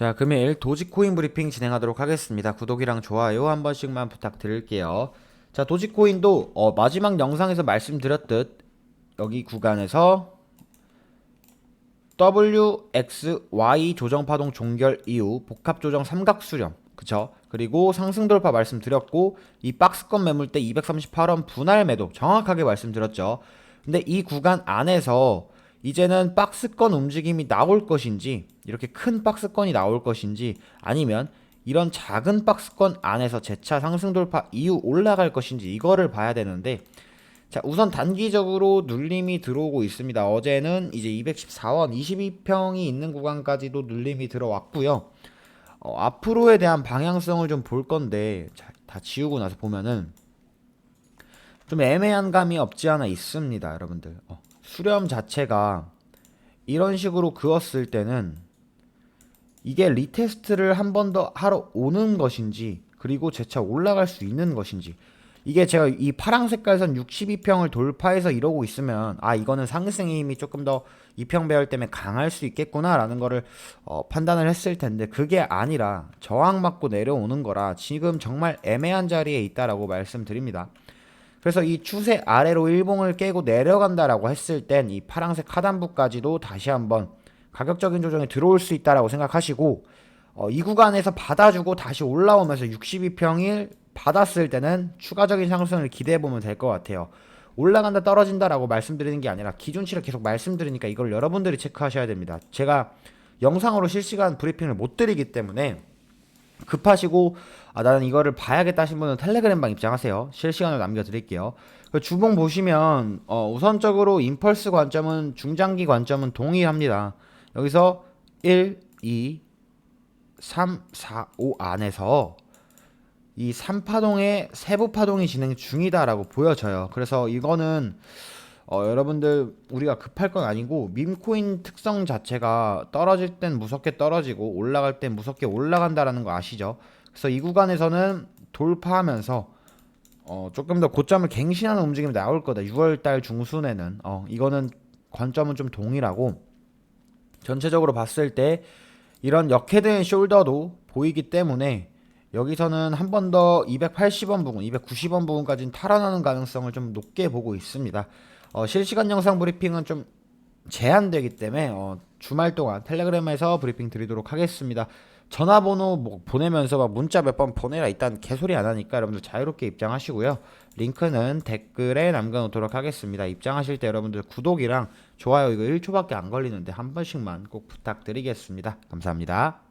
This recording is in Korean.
자, 금일 도지코인 브리핑 진행하도록 하겠습니다. 구독이랑 좋아요 한 번씩만 부탁드릴게요. 자, 도지코인도 어, 마지막 영상에서 말씀드렸듯 여기 구간에서 WXY 조정 파동 종결 이후 복합 조정 삼각 수렴 그쵸? 그리고 상승 돌파 말씀드렸고 이 박스권 매물대 238원 분할 매도 정확하게 말씀드렸죠. 근데 이 구간 안에서 이제는 박스권 움직임이 나올 것인지 이렇게 큰 박스권이 나올 것인지 아니면 이런 작은 박스권 안에서 재차 상승 돌파 이후 올라갈 것인지 이거를 봐야 되는데 자 우선 단기적으로 눌림이 들어오고 있습니다. 어제는 이제 214원 22평이 있는 구간까지도 눌림이 들어왔고요. 어, 앞으로에 대한 방향성을 좀 볼 건데 자, 다 지우고 나서 보면은 좀 애매한 감이 없지 않아 있습니다, 여러분들. 어, 수렴 자체가 이런 식으로 그었을 때는 이게 리테스트를 한 번 더 하러 오는 것인지 그리고 재차 올라갈 수 있는 것인지 이게 제가 이 파랑 색깔선 62평을 돌파해서 이러고 있으면 아 이거는 상승의 힘이 조금 더 이평 배열 때문에 강할 수 있겠구나라는 거를 어, 판단을 했을 텐데 그게 아니라 저항 맞고 내려오는 거라 지금 정말 애매한 자리에 있다라고 말씀드립니다. 그래서 이 추세 아래로 일봉을 깨고 내려간다라고 했을 땐 이 파랑색 하단부까지도 다시 한번 가격적인 조정이 들어올 수 있다라고 생각하시고 어, 이 구간에서 받아주고 다시 올라오면서 62평일 받았을 때는 추가적인 상승을 기대해 보면 될 것 같아요. 올라간다 떨어진다라고 말씀드리는 게 아니라 기준치를 계속 말씀드리니까 이걸 여러분들이 체크하셔야 됩니다. 제가 영상으로 실시간 브리핑을 못 드리기 때문에 급하시고 아 나는 이거를 봐야겠다 하신 분은 텔레그램방 입장하세요. 실시간으로 남겨드릴게요. 그 주봉 보시면 어, 우선적으로 임펄스 관점은 중장기 관점은 동일합니다. 여기서 1, 2, 3, 4, 5 안에서 이 3파동의 세부 파동이 진행 중이다라고 보여져요. 그래서 이거는 어, 여러분들 우리가 급할 건 아니고 밈코인 특성 자체가 떨어질 땐 무섭게 떨어지고 올라갈 땐 무섭게 올라간다라는 거 아시죠? 그래서 이 구간에서는 돌파하면서 어, 조금 더 고점을 갱신하는 움직임이 나올 거다. 6월 달 중순에는 어, 이거는 관점은 좀 동일하고 전체적으로 봤을 때 이런 역헤드의 숄더도 보이기 때문에 여기서는 한 번 더 280원 부분, 290원 부분까지는 탈환하는 가능성을 좀 높게 보고 있습니다. 어, 실시간 영상 브리핑은 좀 제한되기 때문에 어, 주말 동안 텔레그램에서 브리핑 드리도록 하겠습니다. 전화번호 뭐 보내면서 막 문자 몇 번 보내라 일단 개소리 안 하니까 여러분들 자유롭게 입장하시고요. 링크는 댓글에 남겨놓도록 하겠습니다. 입장하실 때 여러분들 구독이랑 좋아요 이거 1초밖에 안 걸리는데 한 번씩만 꼭 부탁드리겠습니다. 감사합니다.